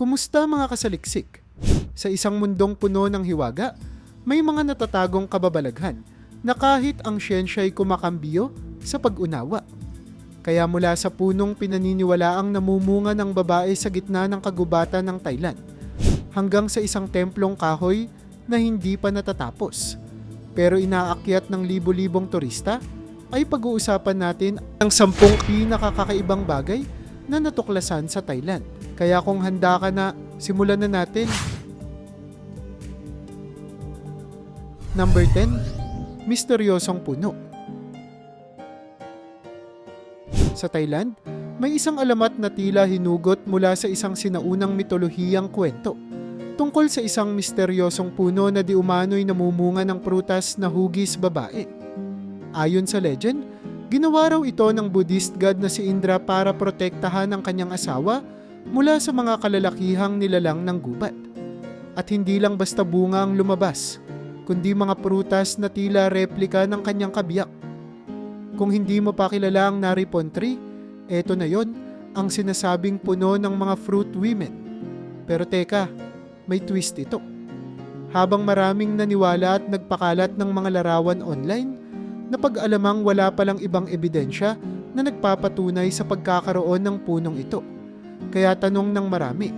Kumusta mga kasaliksik? Sa isang mundong puno ng hiwaga, may mga natatagong kababalaghan na kahit ang siyensya ay kumakambiyo sa pag-unawa. Kaya mula sa punong pinaniniwalaang namumunga ng babae sa gitna ng kagubatan ng Thailand, hanggang sa isang templong kahoy na hindi pa natatapos. Pero inaakyat ng libo-libong turista, ay pag-uusapan natin ang sampung pinakakakaibang bagay na natuklasan sa Thailand. Kaya kung handa ka na, simulan na natin. Number 10, Misteryosong Puno. Sa Thailand, may isang alamat na tila hinugot mula sa isang sinaunang mitolohiyang kwento tungkol sa isang misteryosong puno na di umano'y namumunga ng prutas na hugis babae. Ayon sa legend, ginawa raw ito ng Buddhist god na si Indra para protektahan ang kanyang asawa mula sa mga kalalakihang nilalang ng gubat. At hindi lang basta bunga ang lumabas, kundi mga prutas na tila replika ng kanyang kabiyak. Kung hindi mo pa kilala ang Naripon tree, eto na yon ang sinasabing puno ng mga fruit women. Pero teka, may twist ito. Habang maraming naniwala at nagpakalat ng mga larawan online, na pag-alamang wala palang ibang ebidensya na nagpapatunay sa pagkakaroon ng punong ito. Kaya tanong ng marami,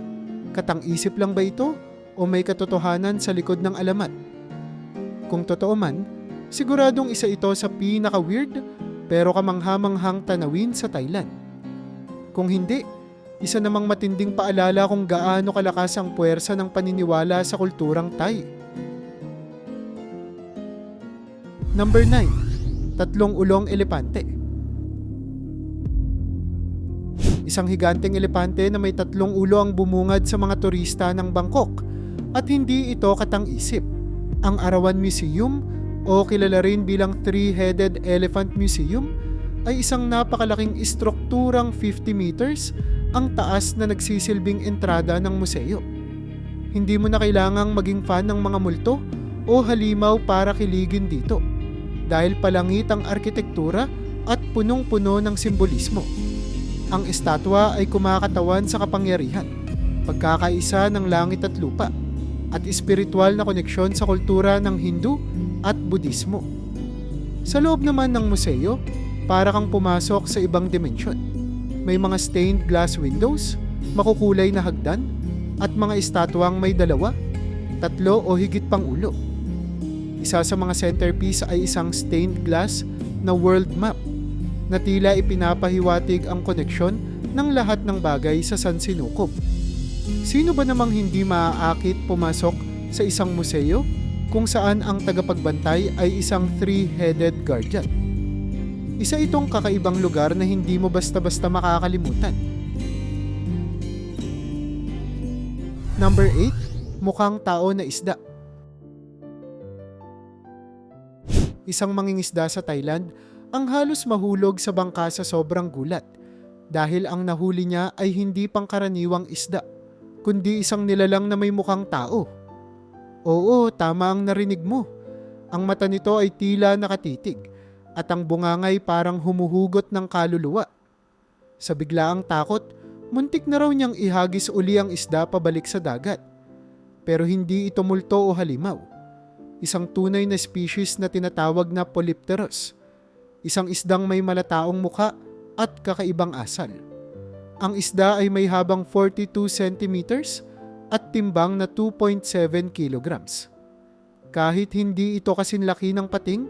katang-isip lang ba ito o may katotohanan sa likod ng alamat? Kung totoo man, siguradong isa ito sa pinaka-weird pero kamanghamanghang tanawin sa Thailand. Kung hindi, isa namang matinding paalala kung gaano kalakas ang puwersa ng paniniwala sa kulturang Thai. Number 9. Tatlong ulong elepante. Isang higanteng elepante na may tatlong ulo ang bumungad sa mga turista ng Bangkok at hindi ito katang-isip. Ang Arawan Museum o kilala rin bilang Three-Headed Elephant Museum ay isang napakalaking istrukturang 50 meters ang taas na nagsisilbing entrada ng museo. Hindi mo na kailangang maging fan ng mga multo o halimaw para kiligin dito dahil palangit ang arkitektura at punong-puno ng simbolismo. Ang estatwa ay kumakatawan sa kapangyarihan, pagkakaisa ng langit at lupa, at espiritual na koneksyon sa kultura ng Hindu at Budismo. Sa loob naman ng museo, para kang pumasok sa ibang dimensyon. May mga stained glass windows, makukulay na hagdan, at mga estatwang may dalawa, tatlo o higit pang ulo. Isa sa mga centerpiece ay isang stained glass na world map na tila ipinapahiwatig ang koneksyon ng lahat ng bagay sa San Sinukob. Sino ba namang hindi maaakit pumasok sa isang museo kung saan ang tagapagbantay ay isang three-headed guardian? Isa itong kakaibang lugar na hindi mo basta-basta makakalimutan. Number 8, mukhang tao na isda. Isang mangingisda sa Thailand ang halos mahulog sa bangka sa sobrang gulat dahil ang nahuli niya ay hindi pangkaraniwang isda, kundi isang nilalang na may mukhang tao. Oo, tama ang narinig mo. Ang mata nito ay tila nakatitig at ang bungangay parang humuhugot ng kaluluwa. Sa biglaang takot, muntik na raw niyang ihagis uli ang isda pabalik sa dagat. Pero hindi ito multo o halimaw. Isang tunay na species na tinatawag na Polypterus. Isang isdang may malataong muka at kakaibang asal. Ang isda ay may habang 42 centimeters at timbang na 2.7 kilograms. Kahit hindi ito kasinlaki ng pating,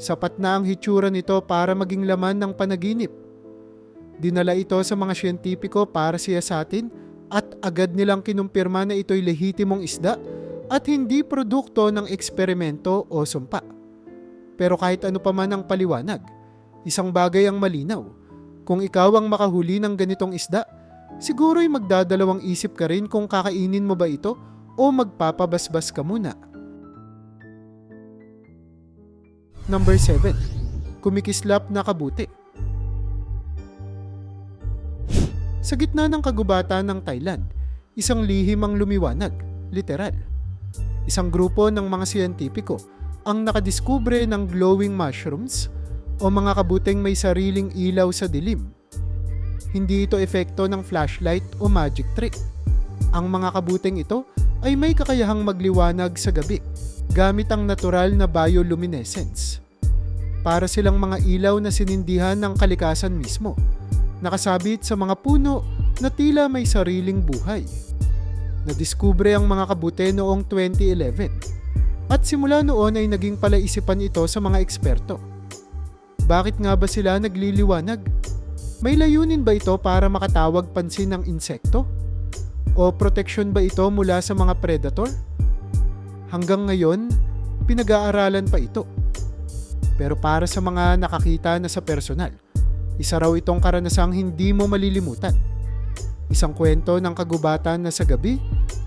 sapat na ang hitsura nito para maging laman ng panaginip. Dinala ito sa mga siyentipiko para siyasatin at agad nilang kinumpirma na ito'y lehitimong isda at hindi produkto ng eksperimento o sumpa. Pero kahit ano pa man ang paliwanag, isang bagay ang malinaw. Kung ikaw ang makahuli ng ganitong isda, siguro'y magdadalawang isip ka rin kung kakainin mo ba ito o magpapabasbas ka muna. Number 7. Kumikislap na kabuti. Sa gitna ng kagubatan ng Thailand, isang lihim ang lumiwanag, literal. Isang grupo ng mga siyentipiko ang nakadiskubre ng glowing mushrooms o mga kabuting may sariling ilaw sa dilim. Hindi ito epekto ng flashlight o magic trick. Ang mga kabuting ito ay may kakayahang magliwanag sa gabi gamit ang natural na bioluminescence. Para silang mga ilaw na sinindihan ng kalikasan mismo, nakasabit sa mga puno na tila may sariling buhay. Nadiskubre ang mga kabute noong 2011 at simula noon ay naging palaisipan ito sa mga eksperto. Bakit nga ba sila nagliliwanag? May layunin ba ito para makatawag pansin ng insekto? O proteksyon ba ito mula sa mga predator? Hanggang ngayon, pinag-aaralan pa ito. Pero para sa mga nakakita na sa personal, isa raw itong karanasang hindi mo malilimutan. Isang kwento ng kagubatan na sa gabi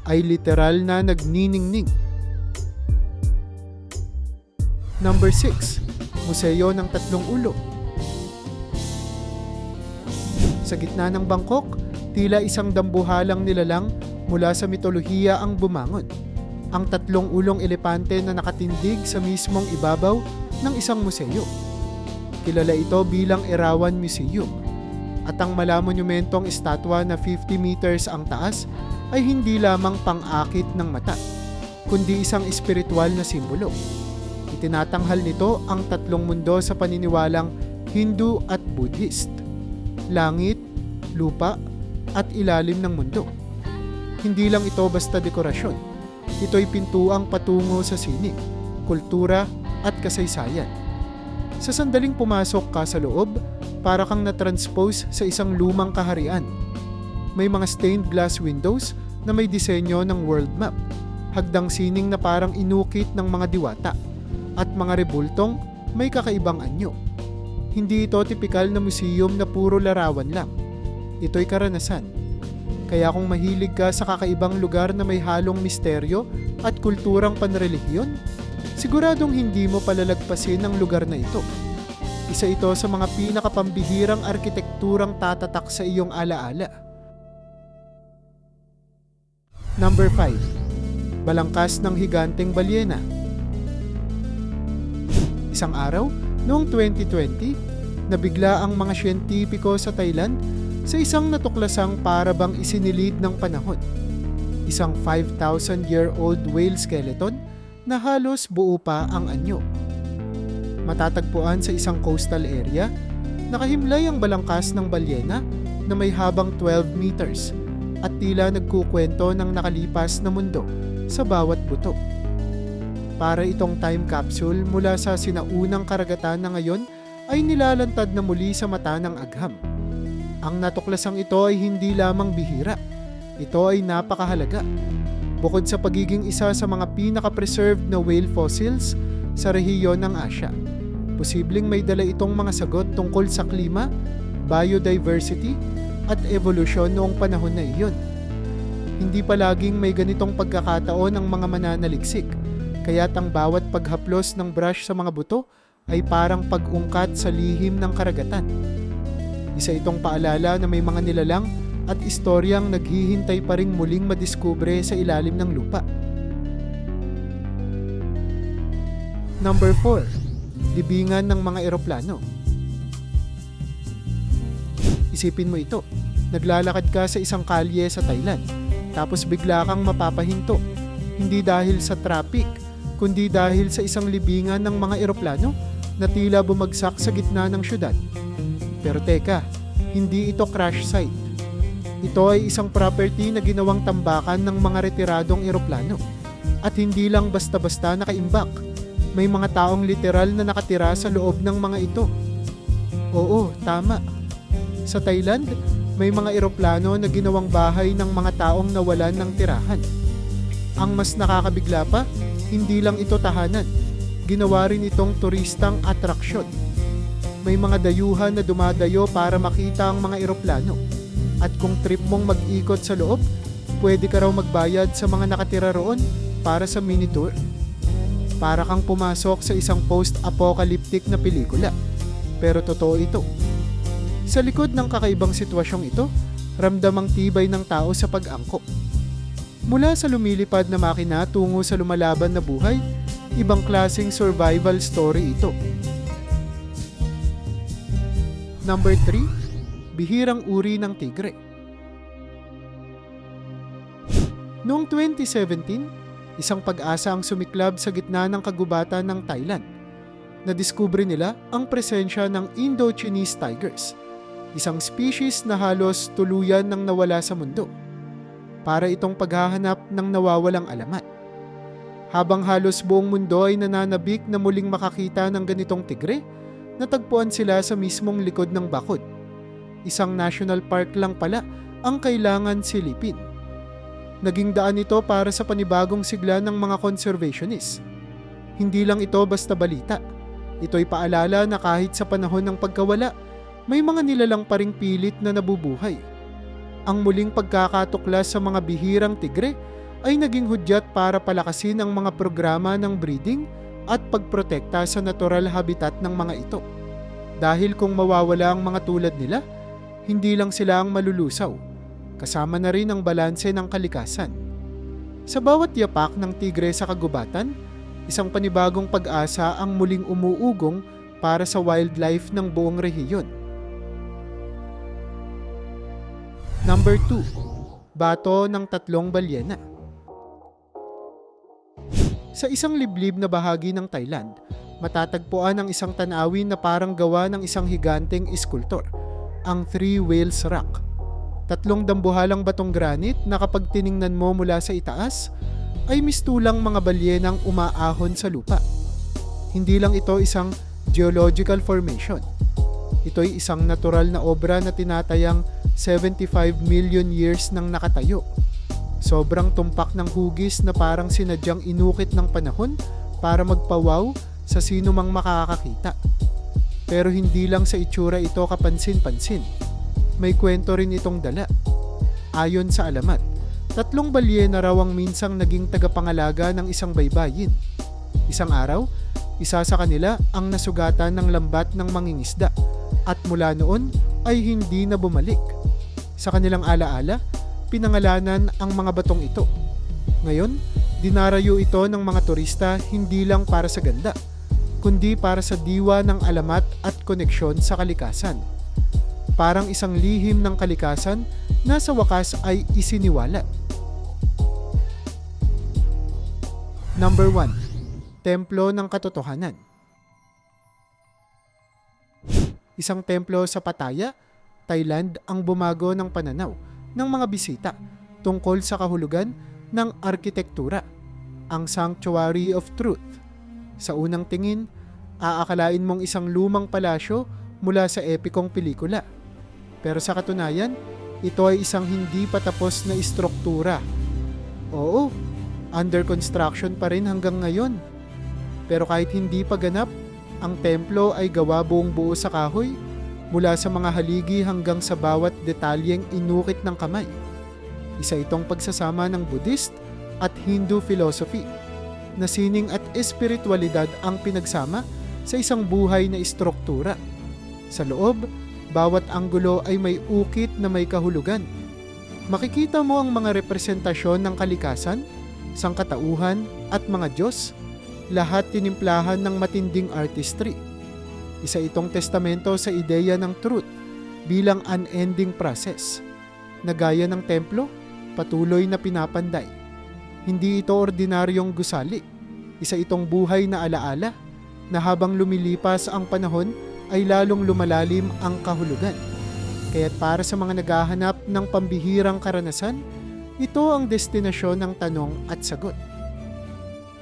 ay literal na nagniningning. Number 6. Museo ng Tatlong Ulo Sa gitna ng Bangkok, tila isang dambuhalang nilalang mula sa mitolohiya ang bumangon. Ang tatlong ulong elepante na nakatindig sa mismong ibabaw ng isang museo. Kilala ito bilang Erawan Museum. At ang malamonumentong estatwa na 50 meters ang taas ay hindi lamang pang-akit ng mata, kundi isang espiritual na simbolo. Itinatanghal nito ang tatlong mundo sa paniniwalang Hindu at Buddhist. Langit, lupa, at ilalim ng mundo. Hindi lang ito basta dekorasyon. Ito'y pintuang patungo sa sining, kultura at kasaysayan. Sa sandaling pumasok ka sa loob, para kang na-transpose sa isang lumang kaharian. May mga stained glass windows na may disenyo ng world map, hagdang sining na parang inukit ng mga diwata, at mga rebultong may kakaibang anyo. Hindi ito tipikal na museum na puro larawan lang. Ito'y karanasan. Kaya kung mahilig ka sa kakaibang lugar na may halong misteryo at kulturang panrelihiyon, siguradong hindi mo palalagpasin ang lugar na ito. Isa ito sa mga pinakapambihirang arkitekturang tatatak sa iyong alaala. Number 5. Balangkas ng higanteng balyena. Isang araw, noong 2020, nabigla ang mga siyentipiko sa Thailand sa isang natuklasang parabang isinilid ng panahon. Isang 5,000-year-old whale skeleton na halos buo pa ang anyo. Matatagpuan sa isang coastal area, nakahimlay ang balangkas ng balyena na may habang 12 meters at tila nagkukwento ng nakalipas na mundo sa bawat buto. Para itong time capsule mula sa sinaunang karagatan na ngayon ay nilalantad na muli sa mata ng agham. Ang natuklasang ito ay hindi lamang bihira. Ito ay napakahalaga. Bukod sa pagiging isa sa mga pinaka-preserved na whale fossils sa rehiyon ng Asya. Posibleng may dala itong mga sagot tungkol sa klima, biodiversity, at evolusyon noong panahon na iyon. Hindi palaging may ganitong pagkakataon ng mga mananaliksik, kaya't ang bawat paghaplos ng brush sa mga buto ay parang pag-ungkat sa lihim ng karagatan. Isa itong paalala na may mga nilalang at istoryang naghihintay pa ring muling madiskubre sa ilalim ng lupa. Number 4. Libingan ng mga eroplano. Isipin mo ito. Naglalakad ka sa isang kalye sa Thailand. Tapos bigla kang mapapahinto. Hindi dahil sa traffic, kundi dahil sa isang libingan ng mga eroplano na tila bumagsak sa gitna ng syudad. Pero teka, hindi ito crash site. Ito ay isang property na ginawang tambakan ng mga retiradong eroplano. At hindi lang basta-basta nakaimbak. May mga taong literal na nakatira sa loob ng mga ito. Oo, tama. Sa Thailand, may mga eroplano na ginawang bahay ng mga taong nawalan ng tirahan. Ang mas nakakabigla pa, hindi lang ito tahanan. Ginawa rin itong turistang atraksyon. May mga dayuhan na dumadayo para makita ang mga eroplano. At kung trip mong mag-ikot sa loob, pwede ka raw magbayad sa mga nakatira roon para sa mini tour. Para kang pumasok sa isang post-apocalyptic na pelikula. Pero totoo ito. Sa likod ng kakaibang sitwasyong ito, ramdam ang tibay ng tao sa pag-angkop. Mula sa lumilipad na makina tungo sa lumalaban na buhay, ibang klaseng survival story ito. Number 3, bihirang uri ng tigre. Noong 2017, isang pag-asa ang sumiklab sa gitna ng kagubatan ng Thailand. Nadiskubre nila ang presensya ng Indo-Chinese tigers, isang species na halos tuluyan ng nawala sa mundo. Para itong paghahanap ng nawawalang alamat. Habang halos buong mundo ay nananabik na muling makakita ng ganitong tigre, natagpuan sila sa mismong likod ng bakod. Isang national park lang pala ang kailangan silipin. Naging daan ito para sa panibagong sigla ng mga conservationists. Hindi lang ito basta balita. Ito'y paalala na kahit sa panahon ng pagkawala, may mga nilalang pa ring pilit na nabubuhay. Ang muling pagkakatuklas sa mga bihirang tigre ay naging hudyat para palakasin ang mga programa ng breeding at pagprotekta sa natural habitat ng mga ito. Dahil kung mawawala ang mga tulad nila, hindi lang sila ang malulusaw, kasama na rin ang balanse ng kalikasan. Sa bawat yapak ng tigre sa kagubatan, isang panibagong pag-asa ang muling umuugong para sa wildlife ng buong rehiyon. Number 2. Bato ng tatlong balyena. Sa isang liblib na bahagi ng Thailand, matatagpuan ang isang tanawin na parang gawa ng isang higanteng iskultor, ang Three Whales Rock. Tatlong dambuhalang batong granite na kapag tiningnan mo mula sa itaas, ay mistulang mga balyenang umaahon sa lupa. Hindi lang ito isang geological formation. Ito'y isang natural na obra na tinatayang 75 million years nang nakatayo. Sobrang tumpak ng hugis na parang sinadyang inukit ng panahon para magpawaw sa sino mang makakakita. Pero hindi lang sa itsura ito kapansin-pansin. May kwento rin itong dala. Ayon sa alamat, tatlong balyena raw ang minsang naging tagapangalaga ng isang baybayin. Isang araw, isa sa kanila ang nasugatan ng lambat ng mangingisda at mula noon ay hindi na bumalik. Sa kanilang alaala, pinangalanan ang mga batong ito. Ngayon, dinarayo ito ng mga turista hindi lang para sa ganda, kundi para sa diwa ng alamat at koneksyon sa kalikasan. Parang isang lihim ng kalikasan na sa wakas ay isiniwala. Number 1. Templo ng Katotohanan Isang templo sa Pattaya, Thailand ang bumago ng pananaw ng mga bisita tungkol sa kahulugan ng arkitektura, ang Sanctuary of Truth. Sa unang tingin, aakalain mong isang lumang palasyo mula sa epikong pelikula. Pero sa katunayan, ito ay isang hindi patapos na istruktura. Oo, under construction pa rin hanggang ngayon. Pero kahit hindi pa ganap, ang templo ay gawa buong buo sa kahoy mula sa mga haligi hanggang sa bawat detalyeng inukit ng kamay. Isa itong pagsasama ng Buddhist at Hindu philosophy na sining at espiritualidad ang pinagsama sa isang buhay na istruktura. Sa loob, bawat anggulo ay may ukit na may kahulugan. Makikita mo ang mga representasyon ng kalikasan, sangkatauhan at mga Diyos, lahat tinimplahan ng matinding artistry. Isa itong testamento sa ideya ng truth bilang unending process. Na gaya ng templo, patuloy na pinapanday. Hindi ito ordinaryong gusali. Isa itong buhay na alaala na habang lumilipas ang panahon ay lalong lumalalim ang kahulugan. Kaya't para sa mga naghahanap ng pambihirang karanasan, ito ang destinasyon ng tanong at sagot.